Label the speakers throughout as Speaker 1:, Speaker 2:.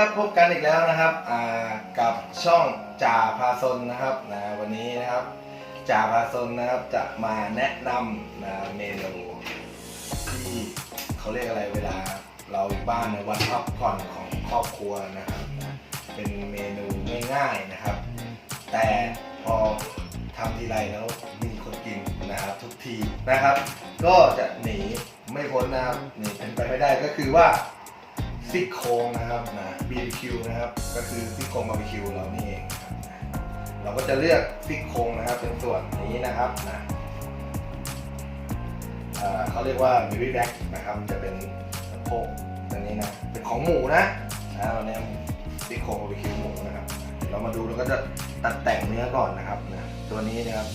Speaker 1: ครับพบกันอีกแล้วนะครับกับช่องจ่าพาซนนะครับนะวันนี้นะครับจ่าพาซนนะครับจะมาแนะนำนะเมนูที่เขาเรียกอะไรเวลา เราอยู่บ้านในวันพักผ่อนของครอบครัวนะครับนะเป็นเมนูง่ายๆนะครับ แต่พอทำทีไรแล้วมีคนกินนะครับทุกทีนะครับ ก็จะหนีไม่พ้นนะครับหนีเป็นไปไม่ได้ก็คือว่า ซี่โครงนะครับนะ BBQ นะครับ ก็คือซี่โครงบาร์บีคิวเรานี่เองเราก็จะเลือกซี่โครงนะครับ เป็นส่วนนี้นะครับนะเขาเรียกว่า baby back นะครับ จะเป็นสะโพกตรงนี้นะเป็นของหมูนะนะวันนี้ซี่โครงบาร์บีคิวหมูนะครับเดี๋ยวเรามาดูเราก็จะตัดแต่งเนื้อก่อนนะครับนะตัวนี้นะครับ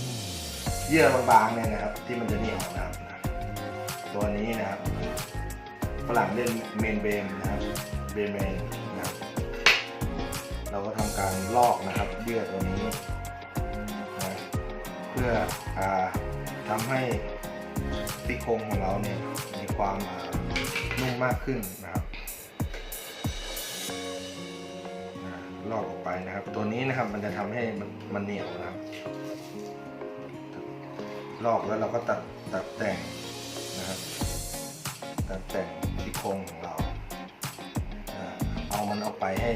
Speaker 1: เยื่อบางๆเนี่ยนะครับ ที่มันจะเหนียวนะครับนะตัวนี้นะครับ ฝรั่งเล่นเมนเบมนะครับเบมเมนนะครับเราก็ทำการลอกนะครับเยื่อตัวนี้นะเพื่ออทำให้ซี่โครงของเราเนี่ยมีความนุ่มมากขึ้นนะครับนะลอกออกไปนะครับ ตัวนี้นะครับมันจะทำให้มันมันเหนียวนะครับ ลอกแล้วเราก็ตัดตัดแต่งนะครับ ตัดแต่ง คงของเราอ่าเอามันออกไปให้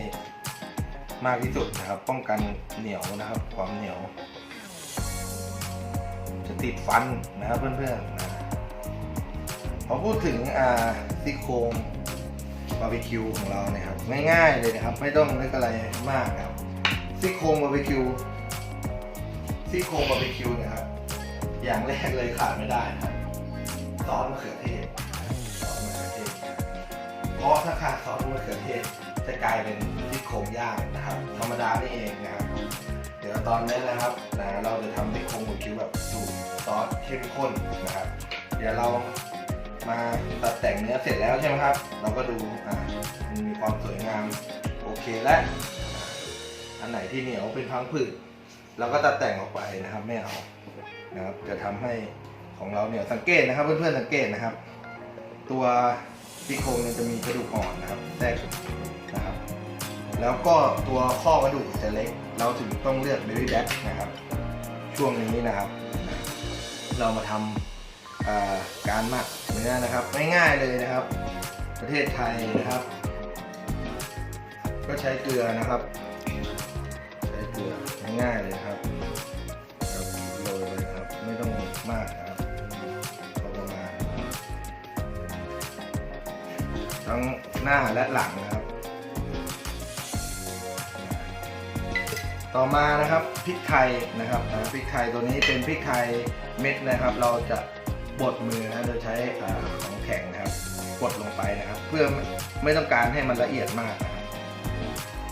Speaker 1: มากที่สุดนะครับ ป้องกันเหนียวนะครับ ความเหนียว จะติดฟันนะครับเพื่อนๆนะพอพูดถึงซี่โครงบาร์บีคิวของเราเนี่ยครับง่ายๆเลยนะครับ ไม่ต้องนึกอะไรมากครับซี่โครงบาร์บีคิวซี่โครงบาร์บีคิวนะครับอย่างแรกเลยขาดไม่ได้นะครับซอสมะเขือเทศ ราะถ้าขาดซอสมะเขือเทศจะกลายเป็นที่โครงย่างนะครับ ธรรมดานี่เองนะครับ เดี๋ยวตอนนี้นะครับนะเราจะทำที่โครงหมูคิ้วแบบสูตรซอสเข้มข้นนะครับ เดี๋ยวเรามาตัดแต่งเนื้อเสร็จแล้วใช่ไหมครับ เราก็ดูอ่ามันมีความสวยงามโอเคแล้วอันไหนที่เหนียวเป็นพังผืดเราก็ตัดแต่งออกไปนะครับไม่เอานะครับจะทำให้ของเราเนี่ยสังเกตนะครับเพื่อนๆสังเกตนะครับ ตัว ซี่โครงเนี่ยจะมีกระดูกอ่อนนะครับแทรกนะครับ แล้วก็ตัวข้อกระดูกจะเล็ก เราถึงต้องเลือกเบบี้แบ็กนะครับ ช่วงนี้นะครับ เรามาทำการหมักเนื้อนะครับง่ายๆเลยนะครับ ประเทศไทยนะครับ ก็ใช้เกลือนะครับ ใช้เกลือง่ายๆเลยครับครับโรยเลยครับ ไม่ต้องมากนะครับ ทั้งหน้าและหลังนะครับ ต่อมานะครับพริกไทยนะครับพริกไทยตัวนี้เป็นพริกไทยเม็ดนะครับ เราจะบดมือนะโดยใช้อ่าของแข็งนะครับกดลงไปนะครับ เพื่อไม่ต้องการให้มันละเอียดมากนะครับ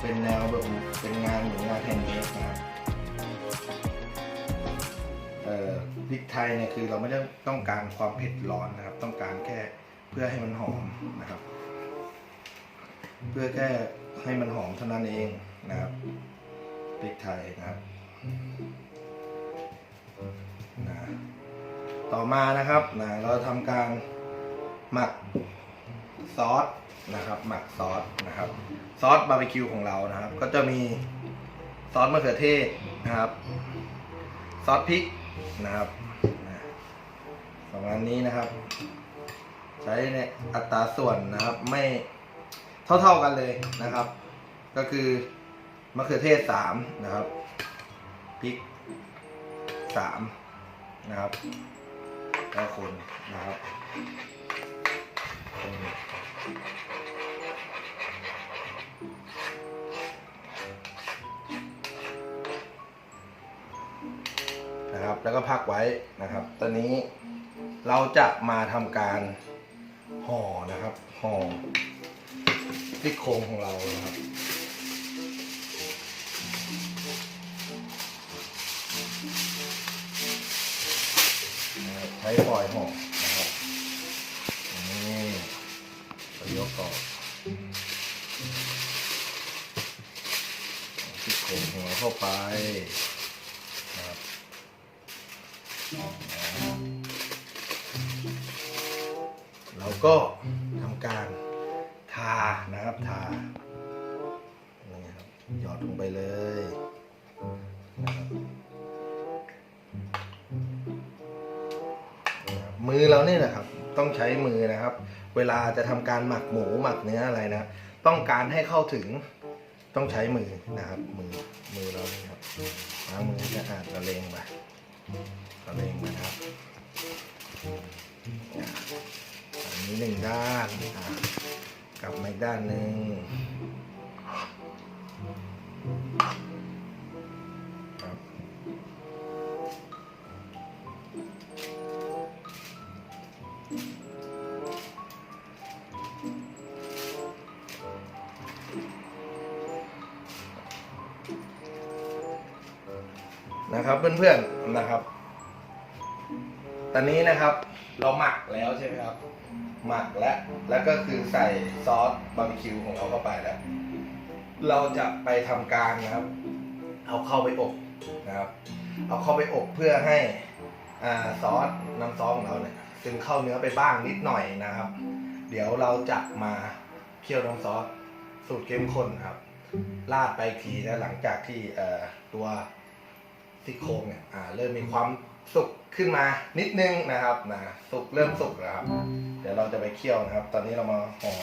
Speaker 1: เป็นแนวแบบเป็นงานเหมือนงานแฮนด์เมดนะครับเอ่อพริกไทยเนี่ยคือเราไม่ได้ต้องการความเผ็ดร้อนนะครับ ต้องการแค่เพื่อให้มันหอมนะครับ เพื่อแค่ให้มันหอมเท่านั้นเองนะครับพริกไทยนะครับนะต่อมานะครับนะเราทำการหมักซอสนะครับ หมักซอสนะครับ ซอสบาร์บีคิวของเรานะครับ ก็จะมีซอสมะเขือเทศนะครับ ซอสพริกนะครับนะประมาณนี้นะครับ ใช้ในอัตราส่วนนะครับไม่ เท่า ๆกันเลยนะครับ ก็คือมะเขือเทศสามนะครับพริกสามนะครับแล้วคนนะครับคนนะครับแล้วก็พักไว้นะครับ ตอนนี้เราจะมาทำการห่อนะครับห่อ ที่โครงของเรานะครับ ใช้ฟอยห่อนะครับนี่เรายกออกที่โครงหัวเข้าไปนะครับเราก็ทำการานะครับทาหยอดลงไปเลยมือเราเนี่ยนะครับ ต้องใช้มือนะครับ เวลาจะทำการหมักหมูหมักเนื้ออะไรนะ ต้องการให้เข้าถึงต้องใช้มือนะครับ มือมือเราเนี่ยครับล้างมือให้สะอาดละเลงไปละเลงไปครับอันนี้หนึ่งด้านอะ กลับมาอีกด้านหนึ่งครับนะครับเพื่อนๆนะครับ ตอนนี้นะครับเราหมักแล้วใช่ไหมครับ หมักแล้วแล้วก็คือใส่ซอสบาร์บีคิวของเราเข้าไปแล้ว เราจะไปทำการนะครับ เอาเข้าไปอบนะครับ เอาเข้าไปอบเพื่อให้อ่าซอสน้ำซอสของเราเนี่ยซึมเข้าเนื้อไปบ้างนิดหน่อยนะครับ เดี๋ยวเราจะมาเคี่ยวน้ำซอสสูตรเข้มข้นครับราดไปทีนะหลังจากที่ตัวซี่โครงเนี่ยเริ่มมีความ สุกขึ้นมานิดนึงนะครับนะสุกเริ่มสุกแล้วครับเดี๋ยวเราจะไปเคี่ยวนะครับ ตอนนี้เรามาห่อ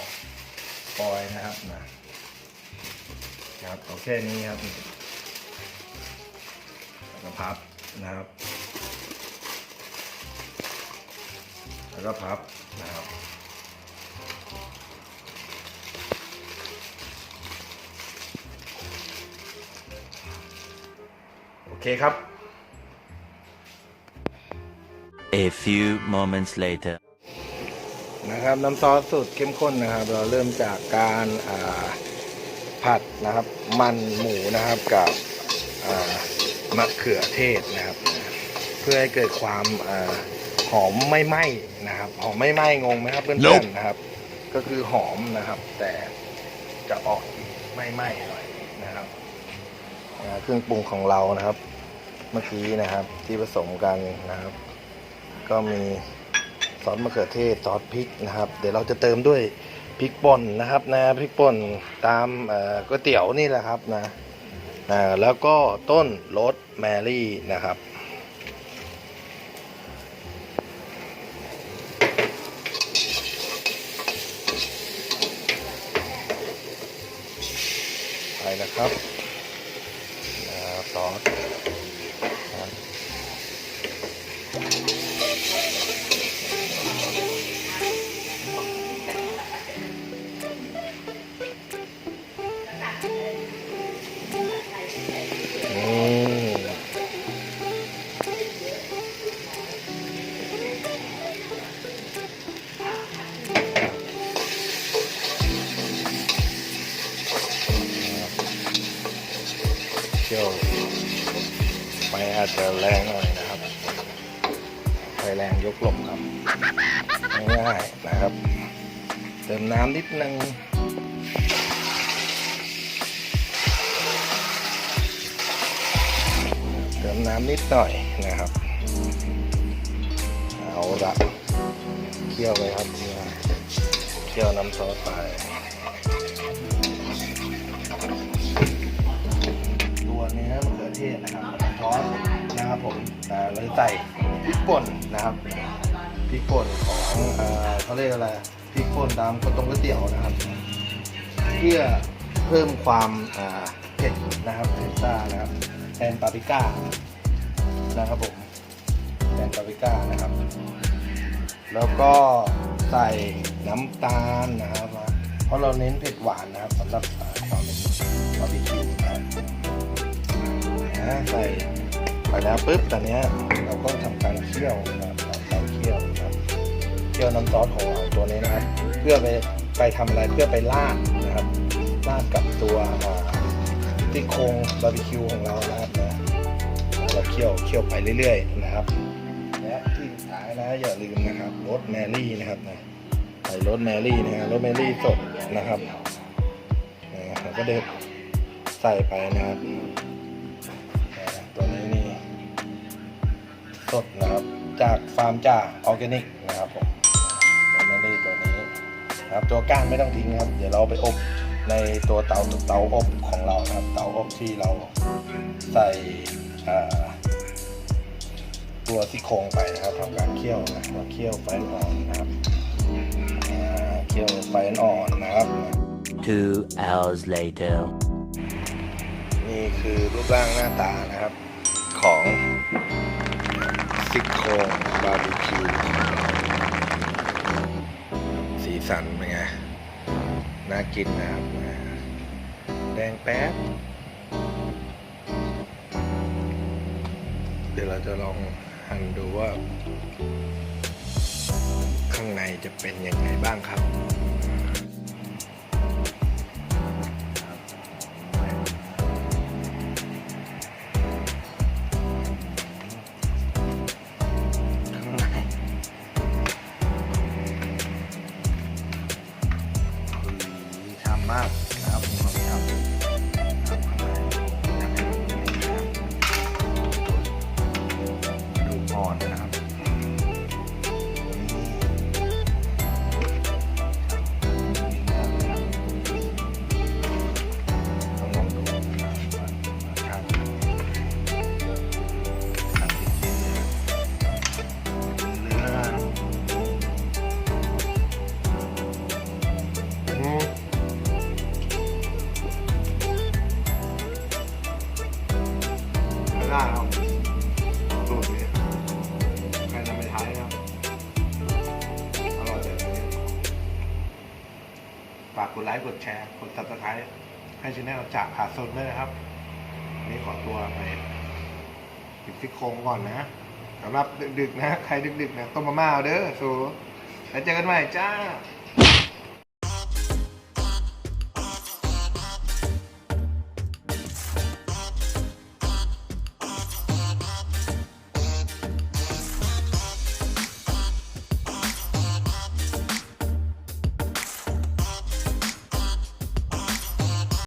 Speaker 1: ฟอยล์นะครับนะครับโอเคนี้ครับแล้วก็พับนะครับ แล้วก็พับนะครับโอเคครับ
Speaker 2: A few moments later.
Speaker 1: นะครับน้ำซอสสูตรเข้มข้นนะครับ เราเริ่มจากการอ่าผัดนะครับ มันหมูนะครับกับอ่ามะเขือเทศนะครับ เพื่อให้เกิดความอาหอมไม่ไหม้นะครับ หอมไม่ไหม้งงไหมครับเพื่อนๆนะครับ ก็คือหอมนะครับ แต่จะออกไม่ไหม้หน่อยนะครับอ่าเครื่องปรุงของเรานะครับ เมื่อกี้นะครับที่ผสมกันนะครับ ก็มีซอสมะเขือเทศซอสพริกนะครับ เดี๋ยวเราจะเติมด้วยพริกป่นนะครับนะพริกป่นตามก๋วยเตี๋ยวนี่แหละครับนะอ่าแล้วก็ต้นโรสแมรี่นะครับไปนะครับ อาจจะแรงหน่อยนะครับไฟแรงยกลมครับง่ายๆนะครับ เติมน้ำนิดนึงเติมน้ำนิดหน่อยนะครับ เอาละเคี่ยวไปครับเคี่ยวเคี่ยวน้ำซอสไป ใส่พริกป่นนะครับพริกป่นของเขาเรียกอะไรพริกป่นตามก๋วยตงก๋วยเตี๋ยวนะครับ เพื่อเพิ่มความเผ็ดนะครับเผ็ดซ่านะครับแทนปาปริก้านะครับผมแทนปาปริก้านะครับ แล้วก็ใส่น้ำตาลนะครับ เพราะเราเน้นเผ็ดหวานนะครับสำหรับอ่าความเป็นบาร์บีคิวนะครับนะใส่ ไปแล้วปุ๊บตอนนี้เราก็ทำการเคี่ยวนะครับเราเตาเคี่ยวนะครับเคี่ยวน้ำซอสของเราตัวนี้นะครับ เพื่อไปไปทำอะไรเพื่อไปราดนะครับราดกับตัวอ่าที่โครงบาร์บีคิวของเรานะครับนะเราเคี่ยวเคี่ยวไปเรื่อยๆนะครับและที่สุดท้ายนะอย่าลืมนะครับรสแมรี่นะครับนะใส่รสแมรี่นะฮะรสแมรี่สดนะครับนะแล้วก็เด็ดใส่ไปนะครับ สดนะครับ จากฟาร์มจ่าออร์แกนิกนะครับผมรสแมรี่ตัวนี้นะครับตัวก้านไม่ต้องทิ้งนะครับ เดี๋ยวเราไปอบในตัวเตาเตาอบของของเรานะครับ เตาอบที่เราใส่อ่าตัวซี่โครงไปนะครับทำการเคี่ยวนะเราเคี่ยวไฟอ่อนนะครับอ่าเคี่ยวไฟอ่อนนะครับ
Speaker 2: Two hours later.
Speaker 1: นี่คือรูปร่างหน้าตานะครับของ ซี่โครงบาร์บีคิวสีสันเป็นไง น่ากินนะครับแดงแป๊บ เดี๋ยวเราจะลองหั่นดูว่า ข้างในจะเป็นยังไงบ้างครับ ได้ครับสูตรนี้ใครจะไม่ใช้ครับอร่อยเลยฝากกดไลค์กดแชร์กด subscribe ให้ช่องจากขาสนด้วยนะครับนนี้ขอตัวไปปิดซี่โครงก่อนนะสำหรับดึกๆนะ ใครดึกๆนะต้มมาม่าเด้อสูแล้วเจอกันใหม่จ้า